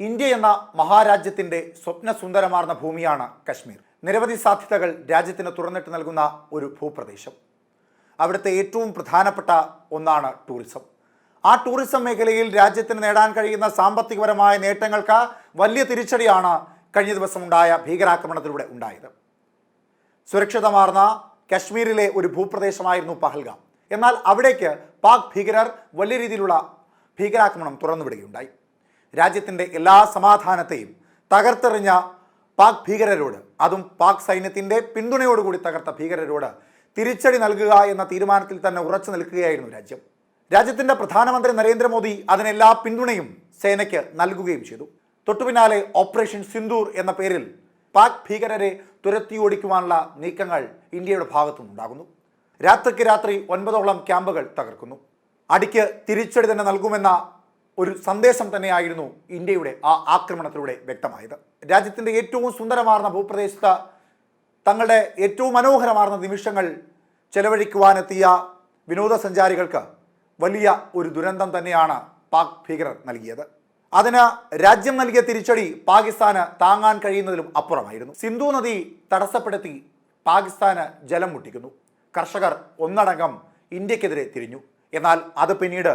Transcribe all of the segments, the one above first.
India എന്ന മഹാരാജ്യത്തിന്റെ സ്വപ്നസുന്ദരമാർന്ന ഭൂമിയാണ് കശ്മീർ. നിരവധി സാധ്യതകൾ രാജ്യത്തിന് തുറന്നിട്ട് നൽകുന്ന ഒരു ഭൂപ്രദേശം. അവിടുത്തെ ഏറ്റവും പ്രധാനപ്പെട്ട ഒന്നാണ് ടൂറിസം. ആ ടൂറിസം മേഖലയിൽ രാജ്യത്തിന് നേടാൻ കഴിയുന്ന സാമ്പത്തികപരമായ നേട്ടങ്ങൾക്ക് വലിയ തിരിച്ചടിയാണ് കഴിഞ്ഞ ദിവസം ഉണ്ടായ ഭീകരാക്രമണത്തിലൂടെ ഉണ്ടായത്. സുരക്ഷിതമാർന്ന കശ്മീരിലെ ഒരു ഭൂപ്രദേശമായിരുന്നു പഹൽഗാം. എന്നാൽ അവിടേക്ക് പാക് ഭീകരർ വലിയ രീതിയിലുള്ള ഭീകരാക്രമണം തുറന്നുവിടുകയുണ്ടായി. രാജ്യത്തിന്റെ എല്ലാ സമാധാനത്തെയും തകർത്തെറിഞ്ഞ പാക് ഭീകരരോട് അതും പാക് സൈന്യത്തിന്റെ പിന്തുണയോടുകൂടി തകർത്ത ഭീകരരോട് തിരിച്ചടി നൽകുക എന്ന തീരുമാനത്തിൽ തന്നെ ഉറച്ചു നിൽക്കുകയായിരുന്നു രാജ്യം. രാജ്യത്തിന്റെ പ്രധാനമന്ത്രി നരേന്ദ്രമോദി അതിനെല്ലാ പിന്തുണയും സേനയ്ക്ക് നൽകുകയും ചെയ്തു. തൊട്ടുപിന്നാലെ ഓപ്പറേഷൻ സിന്ദൂർ എന്ന പേരിൽ പാക് ഭീകരരെ തുരത്തി ഓടിക്കുവാനുള്ള നീക്കങ്ങൾ ഇന്ത്യയുടെ ഭാഗത്തുനിന്നുണ്ടാകുന്നു രാത്രിക്ക് രാത്രി ഒൻപതോളം ക്യാമ്പുകൾ തകർക്കുന്നു. അടിക്ക് തിരിച്ചടി തന്നെ നൽകുമെന്ന ഒരു സന്ദേശം തന്നെയായിരുന്നു ഇന്ത്യയുടെ ആ ആക്രമണത്തിലൂടെ വ്യക്തമായത്. രാജ്യത്തിന്റെ ഏറ്റവും സുന്ദരമാർന്ന ഭൂപ്രദേശത്ത് തങ്ങളുടെ ഏറ്റവും മനോഹരമാർന്ന നിമിഷങ്ങൾ ചെലവഴിക്കുവാനെത്തിയ വിനോദസഞ്ചാരികൾക്ക് വലിയ ഒരു ദുരന്തം തന്നെയാണ് പാക് ഭീകരർ നൽകിയത്. അതിന് രാജ്യം നൽകിയ തിരിച്ചടി പാകിസ്ഥാന് താങ്ങാൻ കഴിയുന്നതിലും അപ്പുറമായിരുന്നു. സിന്ധു നദി തടസ്സപ്പെടുത്തി പാകിസ്ഥാന് ജലം മുട്ടിക്കുന്നു. കർഷകർ ഒന്നടങ്കം ഇന്ത്യക്കെതിരെ തിരിഞ്ഞു. എന്നാൽ അത് പിന്നീട്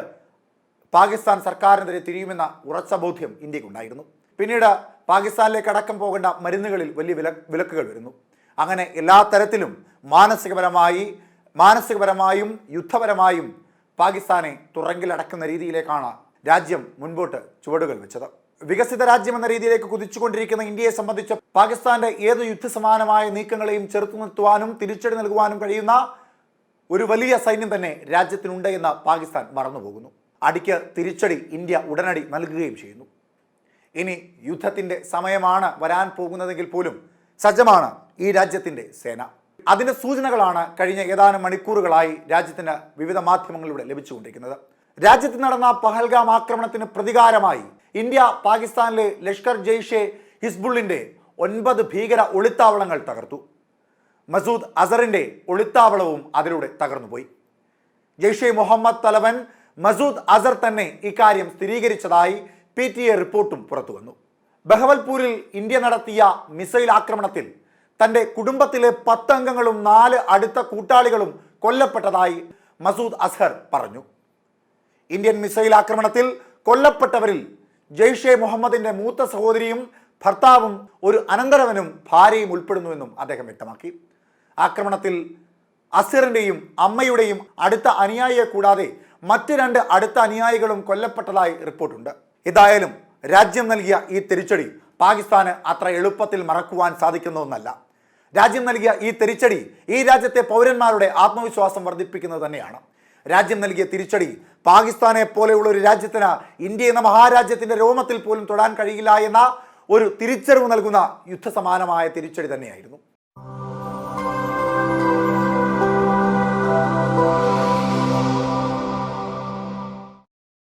പാകിസ്ഥാൻ സർക്കാരിനെതിരെ തിരിയുമെന്ന ഉറച്ച ബോധ്യം ഇന്ത്യക്കുണ്ടായിരുന്നു പിന്നീട് പാകിസ്ഥാനിലേക്ക് അടക്കം പോകേണ്ട മരുന്നുകളിൽ വലിയ വില വിലക്കുകൾ വരുന്നു. അങ്ങനെ എല്ലാ തരത്തിലും മാനസികപരമായി മാനസികപരമായും യുദ്ധപരമായും പാകിസ്ഥാനെ തുറങ്കിലടക്കുന്ന രീതിയിലേക്കാണ് രാജ്യം മുൻപോട്ട് ചുവടുകൾ വെച്ചത്. വികസിത രാജ്യം എന്ന രീതിയിലേക്ക് കുതിച്ചുകൊണ്ടിരിക്കുന്ന ഇന്ത്യയെ സംബന്ധിച്ച് പാകിസ്ഥാന്റെ ഏത് യുദ്ധസമാനമായ നീക്കങ്ങളെയും ചെറുത്തു നിർത്തുവാനും തിരിച്ചടി നൽകുവാനും കഴിയുന്ന ഒരു വലിയ സൈന്യം തന്നെ രാജ്യത്തിനുണ്ട് എന്ന് പാകിസ്ഥാൻ മറന്നുപോകുന്നു. അടിക്ക് തിരിച്ചടി ഇന്ത്യ ഉടനടി നൽകുകയും ചെയ്യുന്നു. ഇനി യുദ്ധത്തിന്റെ സമയമാണ് വരാൻ പോകുന്നതെങ്കിൽ പോലും സജ്ജമാണ് ഈ രാജ്യത്തിന്റെ സേന. അതിന്റെ സൂചനകളാണ് കഴിഞ്ഞ ഏതാനും മണിക്കൂറുകളായി രാജ്യത്തിന് വിവിധ മാധ്യമങ്ങളിലൂടെ ലഭിച്ചുകൊണ്ടിരിക്കുന്നത്. രാജ്യത്ത് നടന്ന പഹൽഗാം ആക്രമണത്തിന് പ്രതികാരമായി ഇന്ത്യ പാകിസ്ഥാനിലെ ലഷ്കർ ജെയ്ഷെ ഹിസ്ബുള്ളിന്റെ ഒൻപത് ഭീകര ഒളിത്താവളങ്ങൾ തകർത്തു. മസൂദ് അസറിന്റെ ഒളിത്താവളവും അതിലൂടെ തകർന്നുപോയി. ജെയ്ഷെ മുഹമ്മദ് തലവൻ മസൂദ് അസർ തന്നെ ഇക്കാര്യം സ്ഥിരീകരിച്ചതായി പി ടി എ റിപ്പോർട്ടും പുറത്തു വന്നു. ബഹവൽപൂരിൽ ഇന്ത്യ നടത്തിയ മിസൈൽ ആക്രമണത്തിൽ തന്റെ കുടുംബത്തിലെ പത്തംഗങ്ങളും നാല് അടുത്ത കൂട്ടാളികളും കൊല്ലപ്പെട്ടതായി മസൂദ് അസ്ഹർ പറഞ്ഞു. ഇന്ത്യൻ മിസൈൽ ആക്രമണത്തിൽ കൊല്ലപ്പെട്ടവരിൽ ജെയ്ഷെ മുഹമ്മദിന്റെ മൂത്ത സഹോദരിയും ഭർത്താവും ഒരു അനന്തരവനും ഭാര്യയും ഉൾപ്പെടുന്നുവെന്നും അദ്ദേഹം വ്യക്തമാക്കി. ആക്രമണത്തിൽ അസിറിന്റെയും അമ്മയുടെയും അടുത്ത അനുയായിയെ കൂടാതെ മറ്റ് രണ്ട് അടുത്ത അനുയായികളും കൊല്ലപ്പെട്ടതായി റിപ്പോർട്ടുണ്ട്. ഏതായാലും രാജ്യം നൽകിയ ഈ തിരിച്ചടി പാകിസ്ഥാന് അത്ര എളുപ്പത്തിൽ മറക്കുവാൻ സാധിക്കുന്ന ഒന്നല്ല രാജ്യം നൽകിയ ഈ തിരിച്ചടി ഈ രാജ്യത്തെ പൗരന്മാരുടെ ആത്മവിശ്വാസം വർദ്ധിപ്പിക്കുന്നത് തന്നെയാണ്. രാജ്യം നൽകിയ തിരിച്ചടി പാകിസ്ഥാനെ പോലെയുള്ള ഒരു രാജ്യത്തിന് ഇന്ത്യ എന്ന മഹാരാജ്യത്തിന്റെ രോമത്തിൽ പോലും തൊടാൻ കഴിയില്ല എന്ന ഒരു തിരിച്ചറിവ് നൽകുന്ന യുദ്ധസമാനമായ തിരിച്ചടി തന്നെയായിരുന്നു.